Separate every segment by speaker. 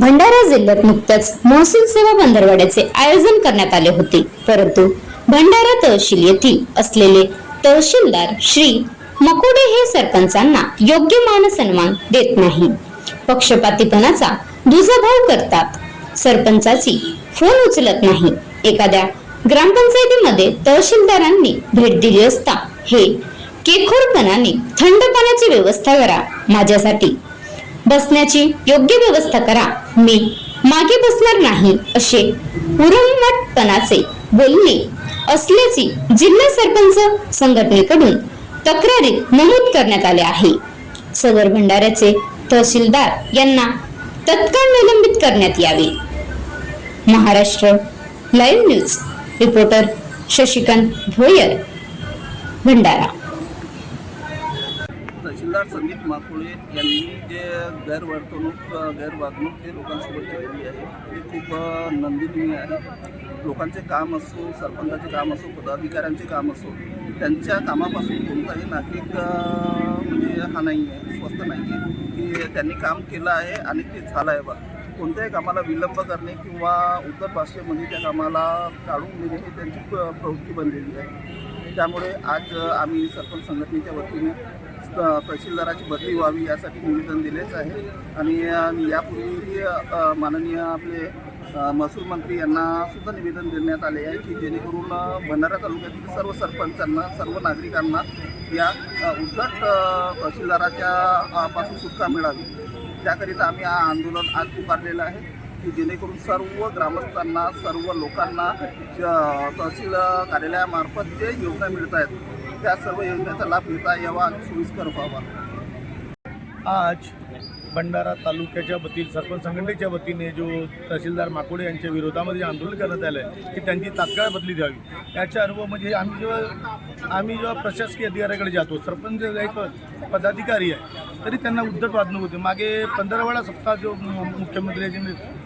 Speaker 1: भंडारा जिल्ह्यात नुकत्याच महसूल सेवा बंदरवाड्याचे आयोजन करण्यात आले होते. परंतु भंडारा तहसील येथील असलेले तहसीलदार श्री मकुडे हे सरपंचांना योग्य मान सन्मान देत नाही. पक्षपातीपणाचा दुजाभाव करतात. सरपंचाची फोन उचलत नाही. एखाद्या ग्रामपंचायतीमध्ये तहसीलदारांनी भेट दिली असता हे केखोरपणाने थंड पाण्याची व्यवस्था करा. माझ्यासाठी बसण्याची योग्य व्यवस्था करा. मी मागे बसणार नाही असे उरमटपणाचे बोलणे असल्याची जिल्हा सरपंच संघटनेकडून तक्रारीत नमूद करण्यात आले आहे. सदर भंडाऱ्याचे तहसीलदार यांना तत्काळ निलंबित करण्यात यावे. Maharashtra live news reporter Shashikant Bhoyar Bhandara.
Speaker 2: Tehsildar Sandeep Makule यांनी जे गैरवर्तणूक गैरवागणूक जे लोकांसोबत केलेली आहे ते खूप नंदनीय आहे. लोकांचे काम असो सरपंचाचे काम असो पदाधिकाऱ्यांचे काम असो त्यांच्या कामापासून कोणताही नागरिक म्हणजे हा नाही आहे स्वस्त नाही आहे. की त्यांनी काम केलं आहे आणि ते झालं आहे बा. कोणत्याही कामाला विलंब करणे किंवा उत्तर भाषेमध्ये त्या कामाला काढून देणे ही त्यांची प्रवृत्ती बनलेली आहे. त्यामुळे आज आम्ही सरपंच संघटनेच्या वतीने तहसीलदाराची बदली व्हावी यासाठी निवेदन दिलेच आहे. आणि यापूर्वी माननीय आपले महसूल मंत्री यांना सुद्धा निवेदन देण्यात आले आहे की जेणेकरून भंडारा तालुक्यातील सर्व सरपंचांना सर्व नागरिकांना या उद्धट तहसीलदाराच्या पासून सुटका मिळावी. त्याकरिता आम्ही हा आंदोलन आज पुकारलेलं आहे की जेणेकरून सर्व ग्रामस्थांना सर्व लोकांना तहसील कार्यालयामार्फत जे योजना मिळत आहेत त्या सर्व योजनेचा लाभ घेता यावा आणि सोयीस्कर व्हावा.
Speaker 3: आज भंडारा तालुक्याच्या वतीने सरपंच संघटनेच्या वतीने जो तहसीलदार माकोडे यांच्या विरोधामध्ये जे आंदोलन करण्यात आलं आहे की त्यांची तात्काळ बदली द्यावी. याचा अनुभव म्हणजे आम्ही जेव्हा आम्ही जेव्हा प्रशासकीय अधिकाऱ्याकडे जातो सरपंच एक पदाधिकारी आहे तरी त्यांना उद्धट वागणूक होते. मागे पंधरावाडा सप्ताह जो मुख्यमंत्र्यांची मुख्यमंत्र्यांनी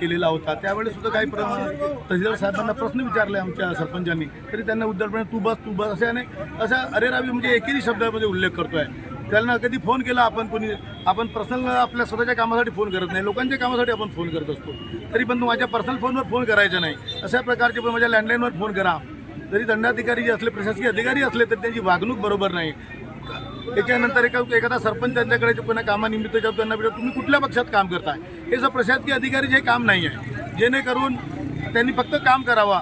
Speaker 3: केलेला होता. त्यावेळेस सुद्धा काही प्रश्न तहसीलदार साहेबांना प्रश्न विचारले आमच्या सरपंचांनी. तरी त्यांना उद्धटपणे तू बस तू बस असे आणि असा अरे रावी म्हणजे एकेरी शब्दामध्ये उल्लेख करतोय. त्यांना कधी फोन केला आपण कोणी? आपण पर्सनल आपल्या स्वतःच्या कामासाठी फोन करत नाही. लोकांच्या कामासाठी आपण फोन करत असतो. तरी पण माझ्या पर्सनल फोनवर फोन करायचा नाही. अशा प्रकारचे पण माझ्या लँडलाईनवर फोन करा. जरी दंडाधिकारी जे असले प्रशासकीय अधिकारी असले तर त्यांची वागणूक बरोबर नाही. त्याच्यानंतर एका एखादा सरपंच त्यांच्याकडे पुन्हा कामानिमित्त जाऊ त्यांना भेटतो तुम्ही कुठल्या पक्षात काम करताय? हे जर प्रशासकीय अधिकारी हे काम नाही आहे जेणेकरून त्यांनी फक्त काम करावा.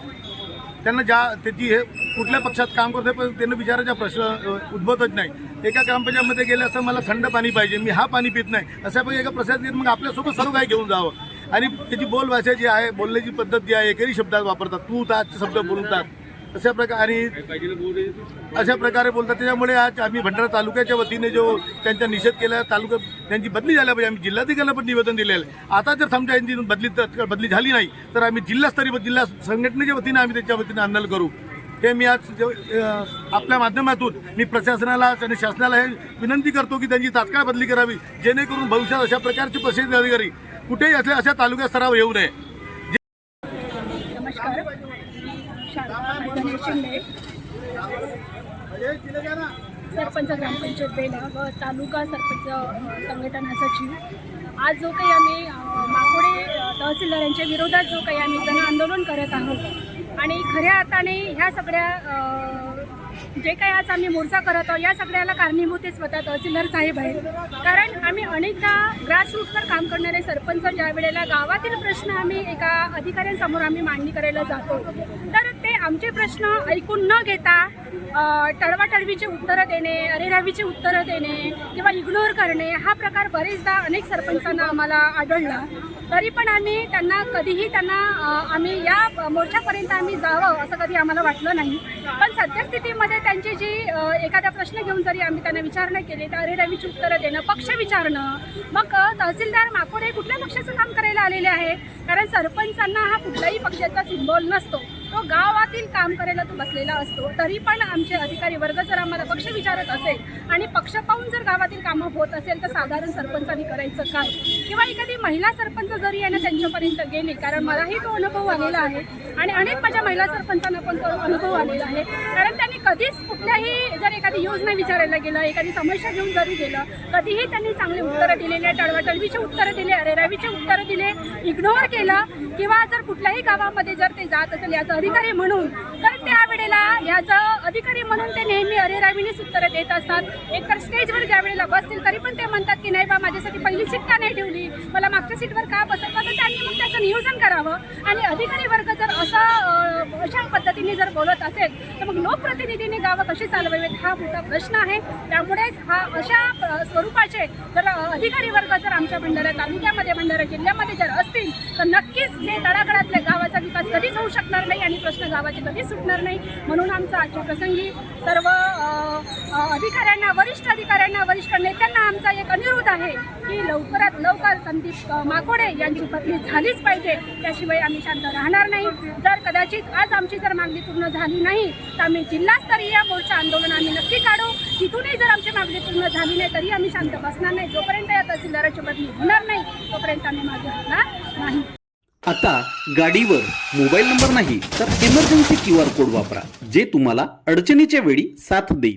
Speaker 3: त्यांना ज्या त्याची हे कुठल्या पक्षात काम करतोय पण त्यांना विचारायचा प्रश्न उद्भवतच नाही. एका ग्रामपंचायतमध्ये गेले असता मला थंड पाणी पाहिजे मी हा पाणी पित नाही. अशापैकी एका प्रशासकीय मग आपल्यासोबत सर्व काही घेऊन जावं. आणि त्याची बोलभाषा जी आहे बोलण्याची पद्धत जी आहे एकही शब्दात वापरतात. तू तात शब्द बोलतात. अशा प्रकारे आणि अशा प्रकारे बोलतात. त्याच्यामुळे आज आम्ही भंडारा तालुक्याच्या वतीने जो त्यांचा निषेध केला तालुका त्यांची बदली झाल्या पाहिजे आम्ही जिल्हाधिकाऱ्याला पण निवेदन दिलेलं आहे. आता जर समजा यांची बदली बदली झाली नाही तर आम्ही जिल्हास्तरीय जिल्हा संघटनेच्या वतीने आम्ही त्याच्या वतीने आंदोलन करू. हे मी आज जे- आपल्या माध्यमातून मी प्रशासनाला आणि शासनाला हे विनंती करतो की त्यांची तात्काळ बदली करावी जेणेकरून भविष्यात अशा प्रकारचे प्रसिद्ध अधिकारी कुठेही असल्या अशा तालुका स्तरावर येऊ नये.
Speaker 4: सरपंच ग्रामपंचायत बेला व तालुका सरपंच संघटना सचिव. आज जो काही आम्ही माकोडे तहसीलदार यांच्या विरोधात जो काही आम्ही जन आंदोलन करत आहोत आणि खऱ्या अर्थाने ह्या सगळ्या जे काही आज आम्ही मोर्चा करत आहोत या सगळ्याला कारणीभूत स्वतः तहसीलदार साहेब आहेत. कारण आम्ही अनेकदा ग्रासरूटवर काम करणारे सरपंच ज्या वेळेला गावातील प्रश्न आम्ही एका अधिकाऱ्यांसमोर आम्ही मांडणी करायला जातो तर आमचे प्रश्न ऐकून न घेता टळवाटळवीचे उत्तरं देणे अरेरावीचे उत्तरं देणे किंवा इग्नोर करणे हा प्रकार बरेचदा अनेक सरपंचांना आम्हाला आढळला. तरी पण आम्ही त्यांना कधीही त्यांना आम्ही या मोर्चापर्यंत आम्ही जावं असं कधी आम्हाला वाटलं नाही. पण सद्यस्थितीमध्ये त्यांची जी एखादा प्रश्न घेऊन जरी आम्ही त्यांना विचारणा केली तर अरेरावीची उत्तरं देणं पक्ष विचारणं मग तहसीलदार माकोडे कुठल्या पक्षाचं काम करायला आलेले आहे कारण सरपंचांना हा कुठल्याही पक्षाचा सिम्बॉल नसतो. तो गावातील काम करायला तो बसलेला असतो. तरी पण आमचे अधिकारी वर्ग जर आम्हाला पक्ष विचारत असेल आणि पक्ष पाहून जर गावातील कामं होत असेल तर साधारण सरपंचांनी करायचं काय? किंवा एखादी महिला सरपंच जरी आहे ना त्यांच्यापर्यंत गेली कारण मलाही तो अनुभव आलेला आहे. आणि अनेक माझ्या महिला सरपंचांना पण तो अनुभव आलेला आहे. कारण त्यांनी कधीच कुठल्याही जर एखादी योजना विचारायला गेलं एखादी समस्या घेऊन जरी गेलं कधीही त्यांनी चांगली उत्तरं दिलेली टळवाटळवीची उत्तरं दिले अरेरावीचे उत्तरं दिले इग्नोर केलं किंवा जर कुठल्याही गावामध्ये जर ते जात असेल याचा अधिकारी म्हणून तर त्यावेळेला याचं अधिकारी म्हणून ते नेहमी अरेरावीनेच उत्तरं देत असतात. एकतर स्टेजवर ज्या वेळेला बसतील तरी पण ते म्हणतात की नाही बा माझ्यासाठी पहिली सीट का नाही ठेवली? मला मागच्या सीटवर का बसवलं तर त्यांनी मग त्याचं नियोजन करावं. आणि अधिकारी वर्ग जर असं अशा पद्धतीने जर बोलत असेल तर मग लोकप्रतिनिधींनी गावं कशी चालवावेत हा मोठा प्रश्न आहे. त्यामुळेच हा अशा स्वरूपाचे जर अधिकारी वर्ग जर आमच्या भंडारा तालुक्यामध्ये भंडारा जिल्ह्यामध्ये जर असतील तर नक्कीच हे तळागाळातल्या गावाचा विकास कधीच होऊ शकणार नाही आणि प्रश्न गावाचे कधीच सुटणार नाही. म्हणून आमचा आजच्या प्रसंगी सर्व अधिकाऱ्यांना वरिष्ठ अधिकाऱ्यांना वरिष्ठ नेत्यांना आमचा एक अनुरोध आहे की लवकरात लवकर संदीप माकोडे यांची बदली झालीच पाहिजे. त्याशिवाय आम्ही शांत राहणार नाही. जर कदाचित आज आमची जर मागणी पूर्ण झाली नाही तर आम्ही जिल्हास्तरीय मोर्चा आंदोलन आम्ही नक्की काढू. तिथूनही जर आमची मागणी पूर्ण झाली नाही तरी आम्ही शांत बसणार नाही. जोपर्यंत या तहसीलदाराची बदली होणार नाही तोपर्यंत आम्ही मागे हटणार नाही.
Speaker 5: आता गाडीवर मोबाईल नंबर नाही तर इमर्जन्सी क्यू आर कोड वापरा जे तुम्हाला अडचणीच्या वेळी साथ देईल.